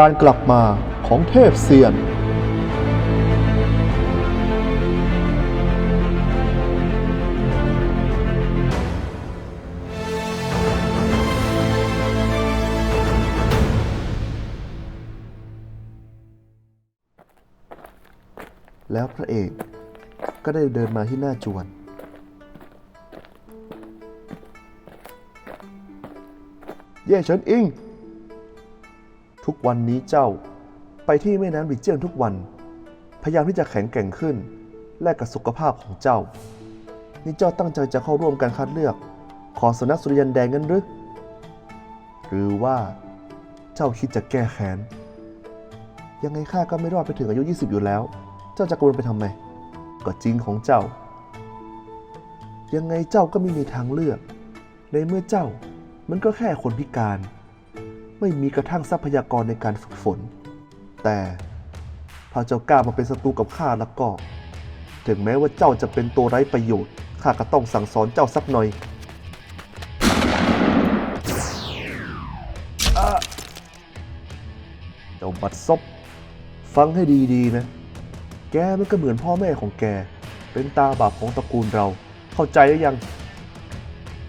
การกลับมาของเทพเซียน แล้วพระเอกก็ได้เดินมาที่หน้าจวน เย่เฉินอิง ทุกวันนี้เจ้าไปที่แม่น้ำหลีเจียงทุกวัน พยายามที่จะแข็งแกร่งขึ้น แลกกับสุขภาพของเจ้า นี่เจ้าตั้งใจจะเข้าร่วมการคัดเลือก ของสนักสุริยันแดงงั้นหรือหรือว่าเจ้าคิดจะแก้แค้นยังไงข้าก็ไม่รอดไปถึงอายุ 20 อยู่แล้ว เจ้าจะกังวลไปทำไม ก็จริงของเจ้า ยังไงเจ้าก็ไม่มีทางเลือก ในเมื่อเจ้ามันก็แค่คนพิการ ไม่มีกระทั่งทรัพยากรในการฝึกฝน แต่ถ้าเจ้ากล้ามาเป็นศัตรูกับข้าแล้วก็ ถึงแม้ว่าเจ้าจะเป็นตัวไร้ประโยชน์ข้าก็ต้องสั่งสอนเจ้าสักหน่อยเจ้าบัดซบฟังให้ดีๆนะ แกมันก็เหมือนพ่อแม่ของแก เป็นตาบาปของตระกูลเรา เข้าใจหรือยัง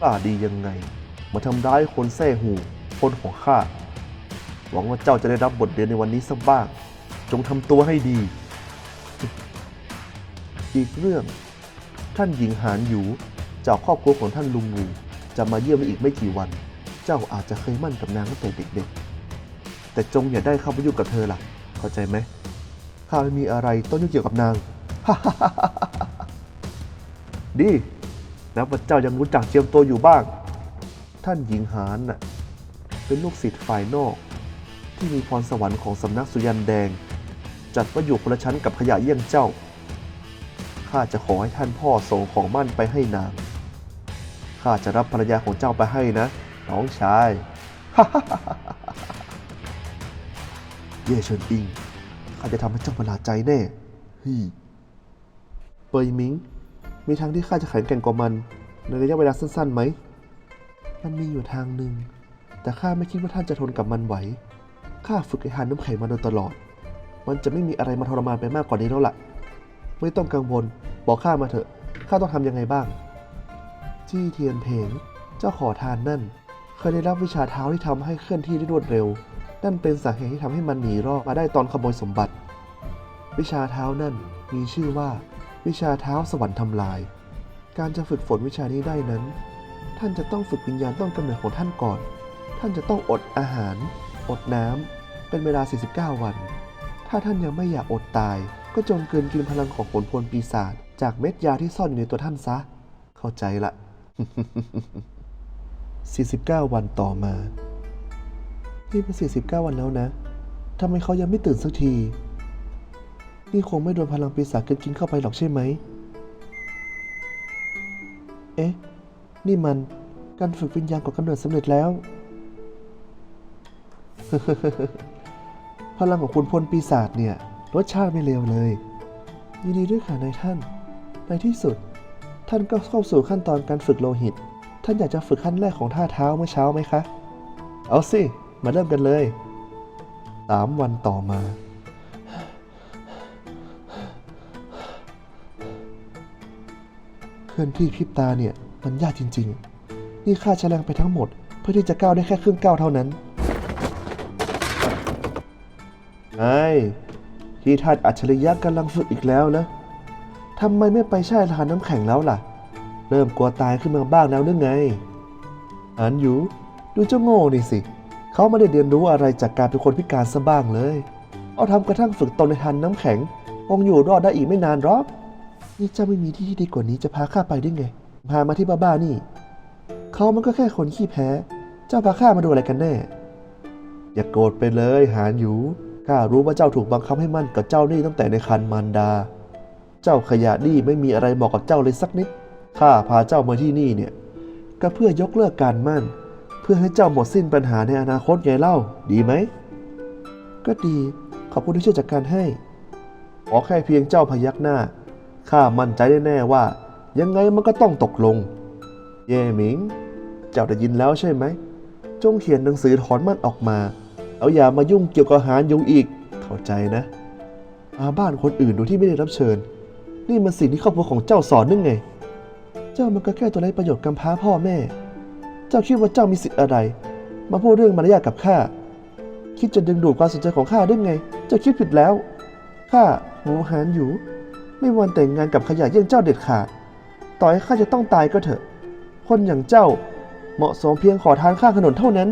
กล้าดียังไง มาทำร้ายคนแท้หู คนของข้า หวังว่าเจ้าจะได้รับบทเรียนในวันนี้สักบ้าง จงทำตัวให้ดี อีกเรื่อง ท่านหญิงหานหยูจากครอบครัวของท่านลุงงูจะมาเยี่ยมอีกไม่กี่วัน เจ้าอาจจะเคยมั่นกับนางตั้งแต่เด็กๆ แต่จงอย่าได้เข้าไปยุ่งกับเธอล่ะ เข้าใจไหมข้าไม่มีอะไรต้องยุ่งเกี่ยวกับนาง ดีนับว่าเจ้ายังรู้จักเจียมตัวอยู่บ้าง ท่านหญิงหานน่ะเป็นลูกศิษย์ฝ่ายนอก ที่มีพรสวรรค์ของสำนักสุยันแดง จัดว่าอยู่คนละชั้นกับขยะเยี่ยงเจ้า ข้าจะขอให้ท่านพ่อส่งของมั่นไปให้นาง ข้าจะรับภรรยาของเจ้าไปให้นะ น้องชาย เย่เฉินอิง ข้าจะทำให้เจ้าประหลาดใจแน่ฮีเปยมิง มีทางที่ข้าจะแข็งแกร่งกว่ามัน ในระยะเวลาสั้นๆไหม มันมีอยู่ทางหนึ่งแต่ข้าไม่คิดว่าท่านจะทนกับมันไหว ข้าฝึกไอ้หานน้ำแข็งมาโดยตลอด มันจะไม่มีอะไรมาทรมานไปมากกว่านี้แล้วล่ะ ไม่ต้องกังวล บอกข้ามาเถอะ ข้าต้องทำยังไงบ้าง จี้เทียนเพง เจ้าขอทานนั่น เคยได้รับวิชาเท้าที่ทำให้เคลื่อนที่ได้รวดเร็ว นั่นเป็นสาเหตุที่ทำให้มันหนีรอดมาได้ตอนขโมยสมบัติ วิชาเท้านั่นมีชื่อว่า วิชาเท้าสวรรค์ทำลาย การจะฝึกฝนวิชานี้ได้นั้น ท่านจะต้องฝึกวิญญาณต้นกำเนิดของท่านก่อน ท่านจะต้องอดอาหาร อดน้ำเป็นเวลา 49 วัน ถ้าท่านยังไม่อยากอดตาย ก็จงกลืนกินพลังของผลพลปีศาจจากเม็ดยาที่ซ่อนอยู่ในตัวท่านซะ เข้าใจละ 49 วันต่อมา นี่เป็น 49 วันแล้วนะทำไมเขายังไม่ตื่นสักที นี่คงไม่โดนพลังปีศาจกินกินเข้าไปหรอกใช่ไหม เอ๊ะ นี่มันการฝึกวิญญาณก่อกำเนิดสำเร็จแล้ว พลังของคุณพลปีศาจเนี่ยรสชาติไม่เลวเลย ยินดีด้วยค่ะนายท่าน ในที่สุด ท่านก็เข้าสู่ขั้นตอนการฝึกโลหิต ท่านอยากจะฝึกขั้นแรกของท่าเท้าเมื่อเช้าไหมคะ เอาสิ มาเริ่มกันเลยสามวันต่อมา เคลื่อนที่พริบตาเนี่ย มันยากจริง ๆ นี่ข้าใช้แรงไปทั้งหมด เพื่อที่จะก้าวได้แค่ครึ่งก้าวเท่านั้น ไอ้ที่ท่านอัจฉริยะกำลังฝึกอีกแล้วนะทำไมไม่ไปแช่ทานน้ำแข็งแล้วล่ะ เริ่มกลัวตายขึ้นมาบ้างแล้วหรือไง อันอยู่ ดูเจ้าโง่นี่สิ เขาไม่ได้เรียนรู้อะไรจากการเป็นคนพิการซะบ้างเลย เอาทำกระทั่งฝึกตนในทานน้ำแข็งคงอยู่รอดได้อีกไม่นานหรอก นี่เจ้าไม่มีที่ที่ดีกว่านี้จะพาข้าไปได้ไง พามาที่บ้าๆนี่ เขามันก็แค่คนขี้แพ้ เจ้าพาข้ามาดูอะไรกันแน่ อย่ากโกรธไปเลยหานอยู่ ข้ารู้ว่าเจ้าถูกบังคับให้มั่นกับเจ้านี่ตั้งแต่ในคันมารดา เจ้าขยะนี่ไม่มีอะไรเหมาะกับเจ้าเลยสักนิด ข้าพาเจ้ามาที่นี่เนี่ย ก็เพื่อยกเลิกการมั่น เพื่อให้เจ้าหมดสิ้นปัญหาในอนาคตไงเล่า ดีไหม ก็ดี ขอบคุณที่ช่วยจัดการให้ ขอแค่เพียงเจ้าพยักหน้า ข้ามั่นใจแน่ๆว่า ยังไงมันก็ต้องตกลง เย่หมิง เจ้าได้ยินแล้วใช่ไหม จงเขียนหนังสือถอนมั่นออกมา แล้วอย่ามายุ่งเกี่ยวกับหารยุงอีก เข้าใจนะมาบ้านคนอื่นโดยที่ไม่ได้รับเชิญ นี่มันสิ่งที่ครอบครัวของเจ้าสอนนึงไง เจ้ามันก็แค่ตัวไร้ประโยชน์กำพร้าพ่อแม่ เจ้าคิดว่าเจ้ามีสิทธิ์อะไร มาพูดเรื่องมารยาทกับข้า คิดจะดึงดูดความสนใจของข้าได้ไง เจ้าคิดผิดแล้ว ข้าหมูหานอยู่ ไม่มีวันแต่งงานกับขยะเยี่ยงเจ้าเด็ดขาด ต่อให้ข้าจะต้องตายก็เถอะ คนอย่างเจ้าเหมาะสมเพียงขอทานข้างถนนเท่านั้น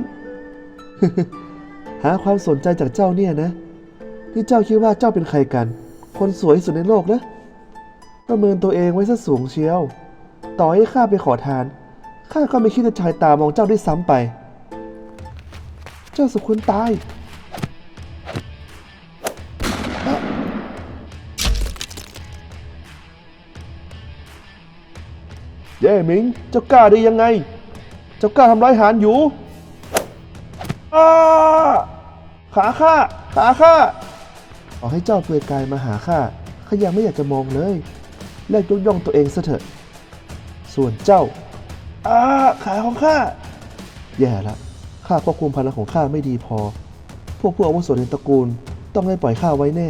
หาความสนใจจากเจ้าเนี่ยนะที่เจ้าคิดว่าเจ้าเป็นใครกัน คนสวยที่สุดในโลกนะ ประเมินตัวเองไว้ซะสูงเชียว ต่อให้ข้าไปขอทาน ข้าก็ไม่คิดจะชายตามองเจ้าด้วยซ้ำไป เจ้าสมควรตายเย่หมิง เจ้ากล้าได้ยังไง เจ้ากล้าทำร้ายหานอยู่อ้า ขาข้าขาข้าขอให้เจ้าเปลือยกายมาหาข้าข้ายังไม่อยากจะมองเลยเลิกยกย่องตัวเองซะเถอะ ส่วนเจ้าอาขาของข้าแย่ละข้าควบคุมพลังของข้าไม่ดีพอ พวกผู้อาวุโสในตระกูลต้องไม่ปล่อยข้าไว้แน่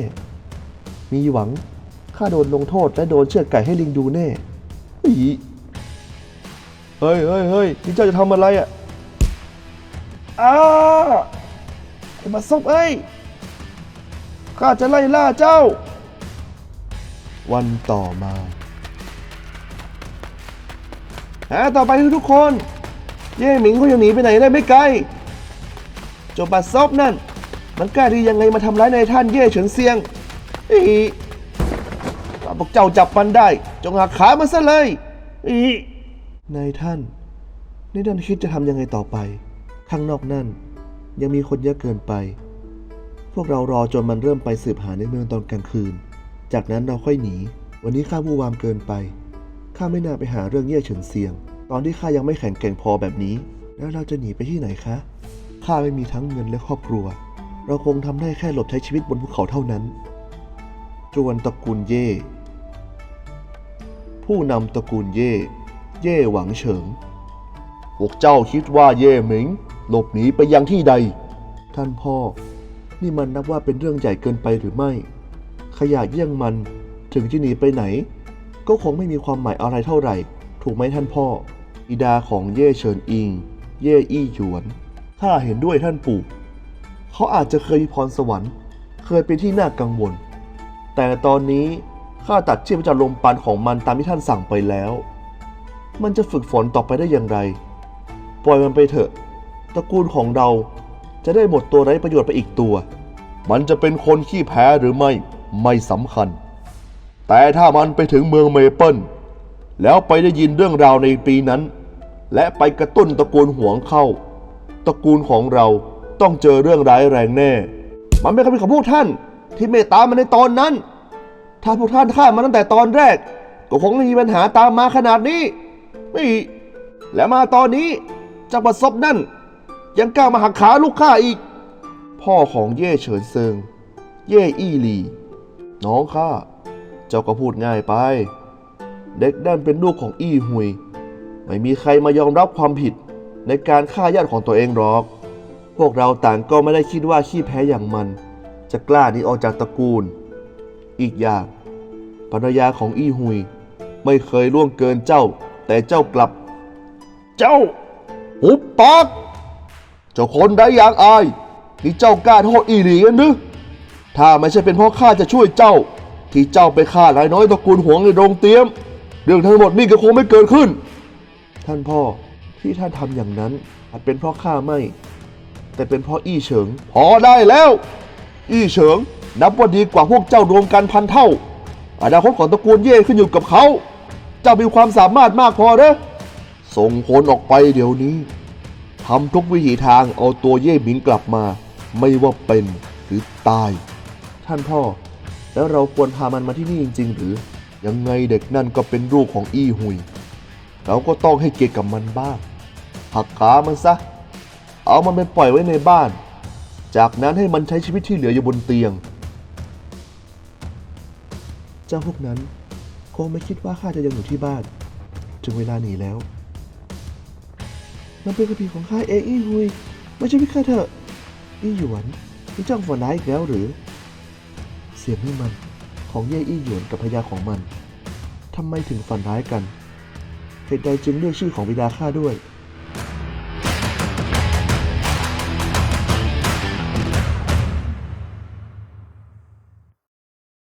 มีหวังข้าโดนลงโทษและโดนเชือดไก่ให้ลิงดูแน่เฮ้ยเฮ้ยเฮ้ยนี่เจ้าจะทำอะไรอะอ้า ไอ้มาซบเอ้ยข้าจะไล่ล่าเจ้า วันต่อมาหาต่อไปทุกคน เย่หมิงเขายังหนีไปไหนได้ไม่ไกลเจบปัดซบนั่น มันกล้าดียังไงมาทำร้ายนายท่านเย่เฉินเซียงอีถ้าพวกเจ้าจับมันได้ จงหักขามันซะเลยอีนายท่านนายท่านคิดจะทำยังไงต่อไป ข้างนอกนั่น ยังมีคนเยอะเกินไป พวกเรารอจนมันเริ่มไปสืบหาในเมืองตอนกลางคืน จากนั้นเราค่อยหนี วันนี้ข้าวู่วามเกินไป ข้าไม่น่าไปหาเรื่องเย่เฉินเซียง ตอนที่ข้ายังไม่แข็งแกร่งพอแบบนี้ แล้วเราจะหนีไปที่ไหนคะ ข้าไม่มีทั้งเงินและครอบครัว เราคงทำได้แค่หลบใช้ชีวิตบนภูเขาเท่านั้น จวนตระกูลเย่ ผู้นำตระกูลเย่ เย่หวังเฉิงพวกเจ้าคิดว่าเย่หมิง หลบหนีไปยังที่ใด ท่านพ่อ นี่มันนับว่าเป็นเรื่องใหญ่เกินไปหรือไม่ ขยะเยี่ยงมันถึงจะหนีไปไหน ก็คงไม่มีความหมายอะไรเท่าไหร่ ถูกไหมท่านพ่อบิดาของเย่เฉินอิง เย่อี้หยวน ถ้าเห็นด้วยท่านปู่ เขาอาจจะเคยมีพรสวรรค์ เคยเป็นที่น่ากังวล แต่ตอนนี้ข้าตัดชีพจรลมปานของมันตามที่ท่านสั่งไปแล้ว มันจะฝึกฝนต่อไปได้อย่างไร ปล่อยมันไปเถอะ ตระกูลของเราจะได้หมดตัวไร้ประโยชน์ไปอีกตัว มันจะเป็นคนขี้แพ้หรือไม่ไม่สำคัญ แต่ถ้ามันไปถึงเมืองเมเปิลแล้วไปได้ยินเรื่องราวในปีนั้น และไปกระตุ้นตระกูลหวงเข้า ตระกูลของเราต้องเจอเรื่องร้ายแรงแน่ มันเป็นคำพูดของพวกท่านที่เมตตามันในตอนนั้น ถ้าพวกท่านฆ่ามันตั้งแต่ตอนแรก ก็คงไม่มีปัญหาตามมาขนาดนี้ ไม่ และมาตอนนี้จ้าประสบนั่น ยังกล้ามาหักขาลูกข้าอีก พ่อของเย่เฉินเซิง เย่อี้หลี น้องข้า เจ้าก็พูดง่ายไป เด็กนั่นเป็นลูกของอี้หุย ไม่มีใครมายอมรับความผิดในการฆ่าญาติของตัวเองหรอก พวกเราต่างก็ไม่ได้คิดว่าขี้แพ้อย่างมัน จะกล้าหนีออกจากตระกูล อีกอย่างภรรยาของอี้หุย ไม่เคยล่วงเกินเจ้า แต่เจ้ากลับ เจ้าหุบปาก เจ้าคนได้ยางอายนี่เจ้ากล้าโทษอีหลีกันนึถ้าไม่ใช่เป็นเพราะข้าจะช่วยเจ้า ที่เจ้าไปฆ่านายน้อยตระกูลหวงในโรงเตรียม เรื่องทั้งหมดนี่ก็คงไม่เกิดขึ้น ท่านพ่อที่ท่านทำอย่างนั้นอาจเป็นเพราะข้าไม่ แต่เป็นเพราะอี้เฉิง พอได้แล้ว อี้เฉิง นับว่าดีกว่าพวกเจ้ารวมกันพันเท่าอนาคตของตระกูลเย่ขึ้นอยู่กับเขา เจ้ามีความสามารถมากพอเด้อส่งคนออกไปเดี๋ยวนี้ ทำทุกวิถีทางเอาตัวเย่หมิงกลับมา ไม่ว่าเป็นหรือตาย ท่านพ่อ แล้วเราควรพามันมาที่นี่จริง ๆ หรือ ยังไงเด็กนั่นก็เป็นลูกของอี้หุย เราก็ต้องให้เกียรติกับมันบ้างหักขามันซะ เอามันไปปล่อยไว้ในบ้าน จากนั้นให้มันใช้ชีวิตที่เหลืออยู่บนเตียง เจ้าพวกนั้นคงไม่คิดว่าข้าจะยังอยู่ที่บ้าน ถึงเวลาหนีแล้ว มันเป็นกระพีของข้าเองอี้ฮุยไม่ใช่พี่ข้าเถอะอี้หยวนนี่จ้องฝันร้ายอีกแล้วหรือ เสียงนี่มันของเย่อี้หยวนกับพญาของมันทำไมถึงฝันร้ายกันเหตุใดจึงเรียกชื่อของบิดาข้าด้วย